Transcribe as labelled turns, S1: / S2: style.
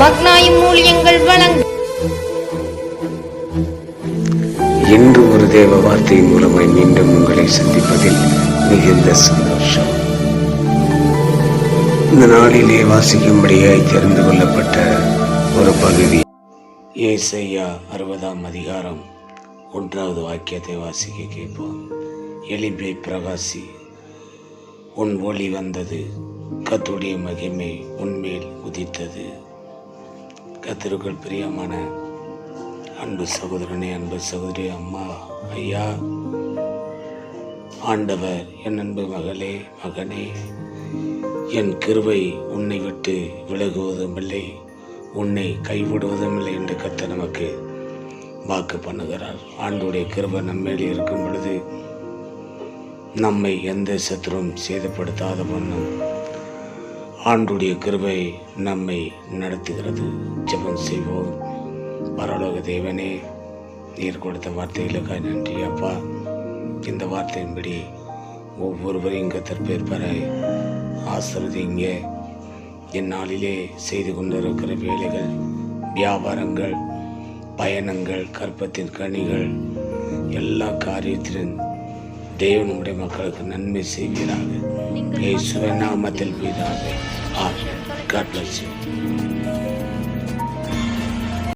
S1: மக்னாயும் வழங்கும்
S2: இன்று ஒரு தேவ வார்த்தை மூலமாய் மீண்டும் உங்களை சந்திப்பதில் மிகுந்த சந்தோஷம். இந்த நாளிலே வாசிக்கும்படியாய் தெரிந்து கொள்ளப்பட்ட ஒரு பகுதி. ஏசையா அறுபதாம் அதிகாரம் ஒன்றாவது வாக்கியத்தை வாசிக்க கேட்போம். எலிபே பிரகாசி உன் ஒளி வந்தது கத்துடைய மகிமை உன்மேல் உதித்தது. கத்திற்குள் பிரியமான அன்பு சகோதரனே அன்பு சகோதரி அம்மா ஐயா ஆண்டவர் என் அன்பு மகளே மகனே என் கிருவை உன்னை விட்டு விலகுவதும் இல்லை உன்னை கைவிடுவதும் இல்லை என்று கத்த நமக்கு வாக்கு பண்ணுகிறார். ஆண்டுடைய கிருவை நம்மேல் இருக்கும் பொழுது நம்மை எந்த சத்துரும் சேதப்படுத்தாத பண்ணும் ஆண்டுடைய கிருபை நம்மை நடத்துகிறது. ஜெபம் செய்வோம். பரலோக தேவனே நீர் கொடுத்த வார்த்தைகளுக்காக நன்றி அப்பா. இந்த வார்த்தையின்படி ஒவ்வொருவரையும் கத்தற்பேர் பெற ஆசிர்வதிங்க. இந்நாளிலே செய்து கொண்டிருக்கிற வேலைகள் வியாபாரங்கள் பயணங்கள் கற்பத்தின் கனிகள் எல்லா காரியத்திலும் தேவனுடைய மக்களுக்கு நன்மை செய்வீராக. இயேசுவின் நாமத்தில் God bless you.